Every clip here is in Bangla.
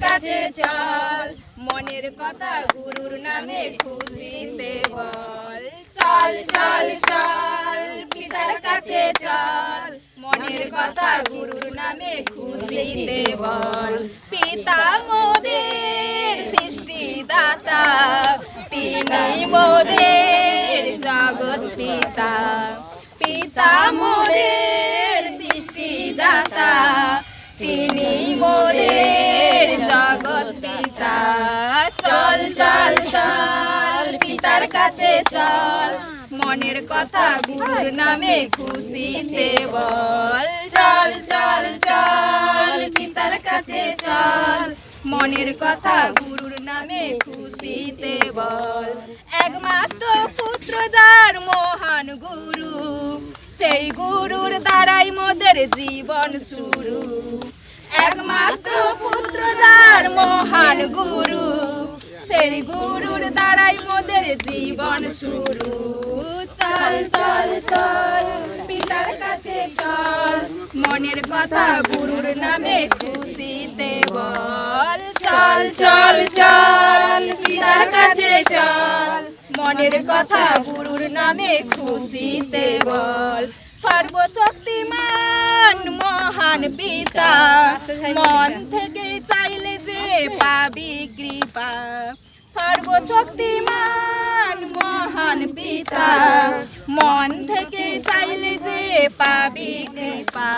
কাছে চল। মনের কথা গুরুর নামে খুশিতে বল। চল চল চল, পিতার কাছে চল। মনের কথা গুরুর নামে খুশিতে বল। পিতা মোদের সৃষ্টিদাতা। তিনি মোদের জগৎ পিতা। পিতা মোদের সৃষ্টিদাতা। তিনি মোদের পিতা, চল চল চল, পিতার কাছে চল। মনের কথা গুরুর নামে খুশিতে বল। চল চল চল, পিতার কাছে চল। মনের কথা গুরুর নামে খুশিতে বল। একমাত্র পুত্র যার মহান গুরু, সেই গুরুর দ্বারাই মোদের জীবন শুরু। একমাত্র পুত্র যার মহান গুরু। সেই গুরুর দ্বারাই মোদের জীবন শুরু। চল চল চল, পিতার কাছে চল। মনের কথা গুরুর নামে খুশিতে বল। চল চল চল, পিতার কাছে চল। মনের কথা গুরুর নামে খুশিতে বল। সর্বশক্তিমান মহান পিতা, মন থেকে চাইলে যে পাবি কৃপা। সর্বশক্তিমান মহান পিতা, মন থেকে চাইলে যে পাবি কৃপা।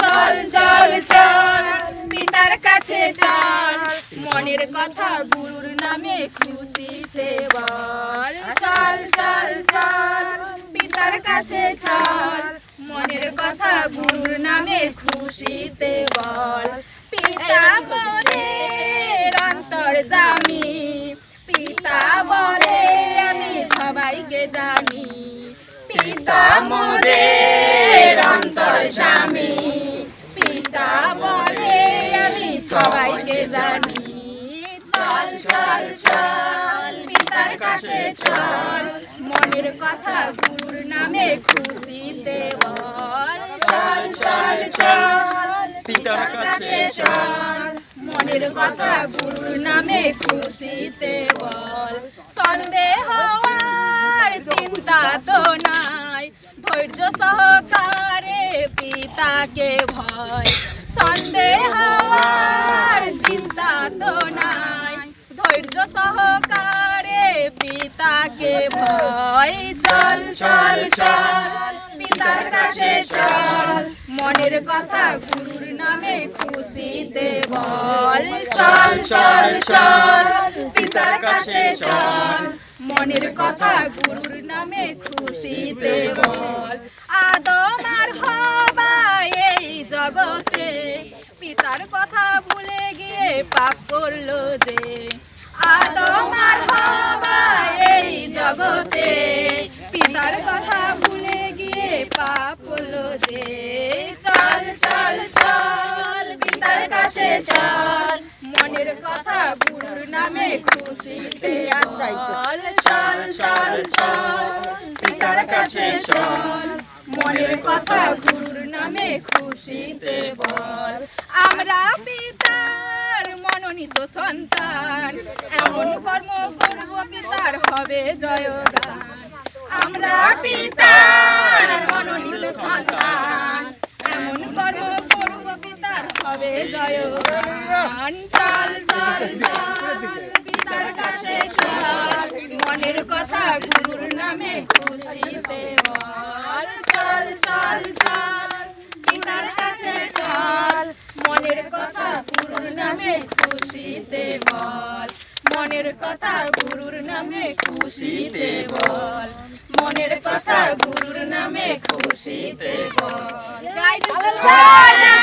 চল চল চল, পিতার কাছে চল, মনের কথা গুরুর নামে খুশিতে বল। চল চল চল, পিতার কাছে চল মনের কথা গুরুর নামে খুশিতে বল। পিতা মোদের অন্তর জামি পিতা বলে আমি সবাইকে জানি। পিতা মোদের অন্তর জামি পিতা বলে আমি সবাইকে জানি। চল চল চল, পিতার কাছে চল। মনের কথা গুরুর নামে খুশিতে বল চল চল চল পিতার কাছে চল মনের কথা গুরুর নামে খুশিতে বল। সন্দেহ আর চিন্তা তো নাই ধৈর্য সহকারে পিতাকে ভয়। সন্দেহ আর চিন্তা তো নাই ধৈর্য সহকারে পিতাকে ভয়। চল চল চল পিতার কাছে চল মনের কথা নামে খুশিতে বল। চল চল চল, পিতার কাছে চল। মনের কথা গুরুর নামে খুশিতে বল। আদম হবা এই জগতে, পিতার কথা ভুলে গিয়ে পাপ করল যে। আদম হবা এই জগতে, পিতার কথা ভুলে গিয়ে পাপ করল যে। চল চল চল। পিতার কাছে চল। মনের কথা গুরুর নামে খুশিতে চল। চল চল চল, পিতার কাছে চল। মনের কথা গুরুর নামে খুশিতে বল। আমরা পিতার মনোনীত সন্তান। এমন কর্ম করব পিতার হবে জয়গান। আমরা পিতার মনোনীত সন্তান। এমন কর্ম হবে চল চল চল মনের কথা গুরুর নামে খুশিতে বল। চল চল চল, পিতার কাছে চল। মনের কথা গুরুর নামে খুশিতে বল। মনের কথা গুরুর নামে খুশিতে বল। মনের কথা গুরুর নামে খুশিতে বল। জয়।